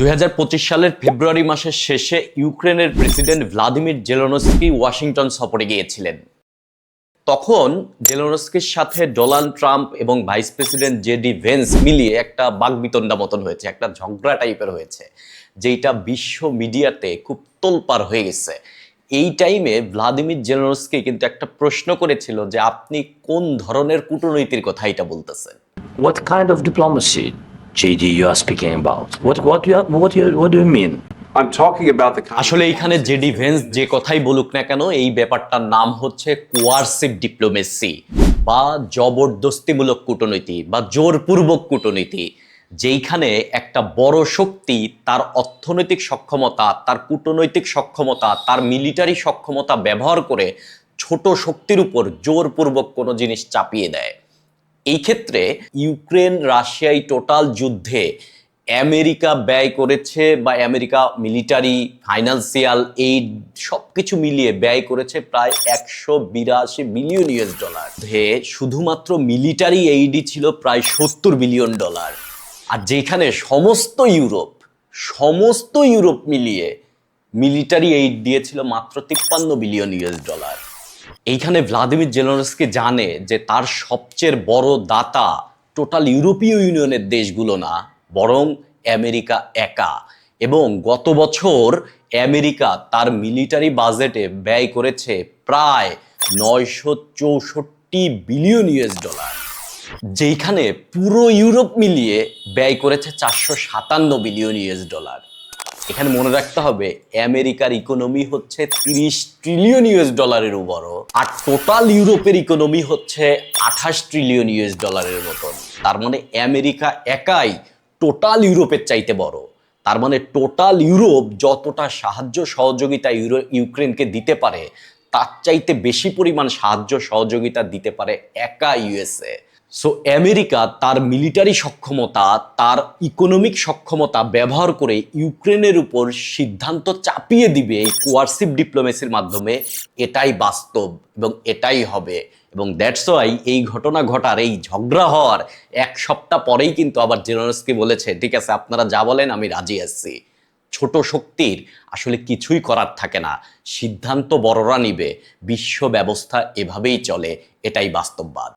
দুই সালের ফেব্রুয়ারি মাসের শেষে ইউক্রেনের প্রেসিডেন্ট ভ্লাদিমির জেলোনস্কি ওয়াশিংটন সফরে গিয়েছিলেন। তখন জেলোনস্কির সাথে ডোনাল্ড ট্রাম্প এবং ভাইস প্রেসিডেন্ট জেডি ভেন্স মিলিয়ে একটা বাগবিতণ্ডা মতন হয়েছে একটা ঝগড়া টাইপের হয়েছে যেটা বিশ্ব মিডিয়াতে খুব তোলপার হয়ে গেছে। এই টাইমে ভ্লাদিমির জেলোনস্কি কিন্তু একটা প্রশ্ন করেছিল যে আপনি কোন ধরনের কূটনীতির কথা এটা বলতেছেন? What kind of diplomacy, JD, you are speaking about? What what you are, what you what do you mean? I'm talking about the আসলে এইখানে জেডি ভেন্স যে কথাই বলুক না কেন এই ব্যাপারটার নাম হচ্ছে কোয়ারসিভ ডিপ্লোমেসি বা জবরদস্তিমূলক কূটনীতি বা জোরপূর্বক কূটনীতি যেইখানে একটা বড় শক্তি তার অর্থনৈতিক সক্ষমতা তার কূটনৈতিক সক্ষমতা তার মিলিটারি সক্ষমতা ব্যবহার করে ছোট শক্তির উপর জোরপূর্বক কোনো জিনিস চাপিয়ে দেয় এই ক্ষেত্রে ইউক্রেন রাশিয়ায় টোটাল যুদ্ধে আমেরিকা ব্যয় করেছে বা আমেরিকা মিলিটারি, ফাইন্যান্সিয়াল এইড সব কিছু মিলিয়ে ব্যয় করেছে প্রায় একশো বিরাশি বিলিয়ন ইউএস ডলার। হে, শুধুমাত্র মিলিটারি এইডই ছিল প্রায় সত্তর বিলিয়ন ডলার। আর যেখানে সমস্ত ইউরোপ সমস্ত ইউরোপ মিলিয়ে মিলিটারি এইড দিয়েছিল মাত্র তিপ্পান্ন বিলিয়ন ইউএস ডলার। এইখানে ভ্লাদিমির জেলোনস্কি জানে যে তার সবচেয়ে বড় দাতা টোটাল ইউরোপীয় ইউনিয়নের দেশগুলো না, বরং আমেরিকা একা। এবং গত বছর আমেরিকা তার মিলিটারি বাজেটে ব্যয় করেছে প্রায় নয়শো চৌষট্টি বিলিয়ন ইউএস ডলার, যেইখানে পুরো ইউরোপ মিলিয়ে ব্যয় করেছে চারশো সাতান্ন বিলিয়ন ইউএস ডলার। এখানে মনে রাখতে হবে, আমেরিকার ইকোনমি হচ্ছে তিরিশ ট্রিলিয়ন ইউএস ডলারের বড় আর টোটাল ইউরোপের ইকোনমি হচ্ছে আঠাশ ট্রিলিয়ন ইউএস ডলারের মতন। তার মানে আমেরিকা একাই টোটাল ইউরোপের চাইতে বড়। তার মানে টোটাল ইউরোপ যতটা সাহায্য সহযোগিতা ইউরো ইউক্রেনকে দিতে পারে, তার চাইতে বেশি পরিমাণ সাহায্য সহযোগিতা দিতে পারে একা ইউএসএ। সো আমেরিকা তার মিলিটারি সক্ষমতা, তার ইকোনমিক সক্ষমতা ব্যবহার করে ইউক্রেনের উপর সিদ্ধান্ত চাপিয়ে দিবে এই কোয়ারসিভ ডিপ্লোমেসির মাধ্যমে। এটাই বাস্তব এবং এটাই হবে এবং দ্যাটস ওয়াই এই ঘটনা ঘটার, এই ঝগড়া হওয়ার এক সপ্তাহ পরেই কিন্তু আবার জেনারেসকে বলেছে, ঠিক আছে, আপনারা যা বলেন আমি রাজি আছি। ছোট শক্তির আসলে কিছুই করার থাকে না। সিদ্ধান্ত বড়রা নিবে, বিশ্ব ব্যবস্থা এভাবেই চলে, এটাই বাস্তববাদ।